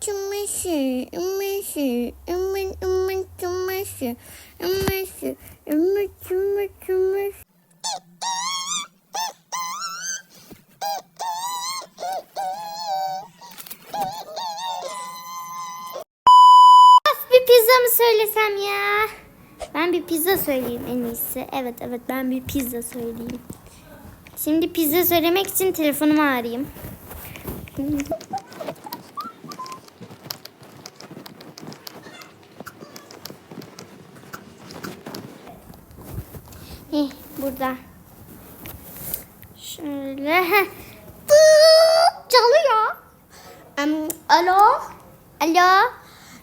çamaşır, aman aman çamaşır, çamaşır, aman çamaşır, çamaşır. Of bir pizza mı söylesem ya? Ben bir pizza söyleyeyim en iyisi. Evet evet ben bir pizza söyleyeyim. Şimdi pizza söylemek için telefonumu arayayım. Heh, burada. Şöyle. Tık, Çalıyor. Em, alo, Alo.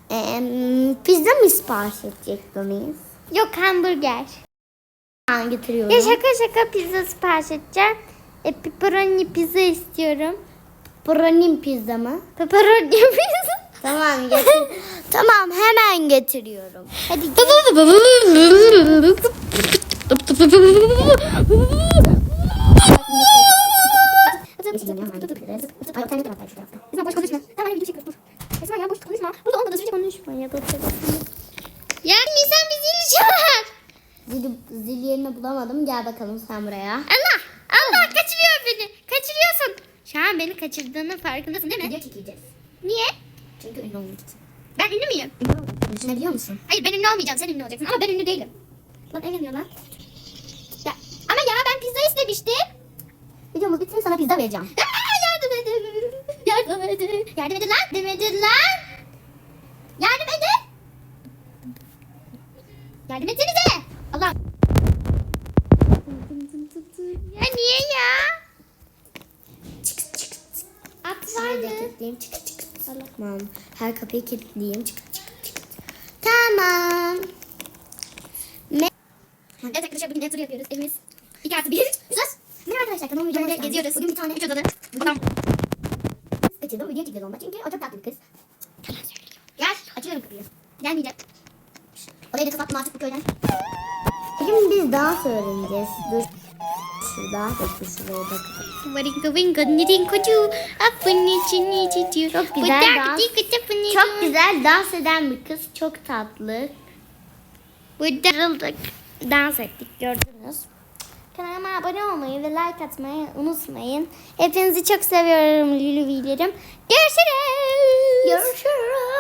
em, pizza mı sipariş edecektiniz? Yok hamburger. Ben getiriyorum. Ya şaka şaka pizza sipariş edeceğim. E, pepperoni pizza istiyorum. Pepperoni pizza mı? Pepperoni pizza. Tamam getir. tamam hemen getiriyorum. Hadi Esma boş konuşma. Tamam hadi video çekiyoruz dur. Esma ya boş konuşma. Burada olmadı sürece konuşma ya. Dur Ya Nisan bir zil çalar. Zil, zil yerini bulamadım. Gel bakalım sen buraya. Allah Allah kaçırıyor beni. Kaçırıyorsun. Şu an beni kaçırdığının farkındasın değil mi? Video çekeceğiz. Niye? Çünkü ünlü olmak için. Ben ünlü müyüm? Düşünebiliyor musun? Hayır ben ünlü olmayacağım. Sen ünlü olacaksın. Ama ben ünlü değilim. Lan evleniyor lan. Ya, ama ya ben pizza istemiştim. Videomuz bitsin sana pizza vereceğim. Aa, yardım edin. Yardım edin. Yardım edin lan. Yardım edin lan. Yardım edin. Yardım etsenize. Allah. Ya niye ya? Çık çık çık. At kilitleyeyim. Çık çık. Tamam. Her kapıyı kilitleyeyim. Çık çık çık. Tamam. Evet arkadaşlar bugün ev turu yapıyoruz. Evimiz 2 artı 1. Sus. Merhaba arkadaşlar kanalıma videoma Böyle geziyoruz. Bugün bir tane Üç odalı. Bugün kız kaçırdım. Video çekeceğiz onunla. Çünkü o çok tatlı bir kız. Gel. Açıyorum kapıyı. Gelmeyeceğim. Orayı da kapattım artık bu köyden. Bugün biz dans öğreneceğiz. Dur. Şurada. Dur şuraya bak. Waringo wingo nidin kocu. Apın içini çiçi. Çok güzel dans. Çok güzel dans eden bir kız. Çok tatlı. Burada. Dans ettik gördünüz. Kanalıma abone olmayı ve like atmayı unutmayın. Hepinizi çok seviyorum Lülüvilerim. Görüşürüz. Görüşürüz.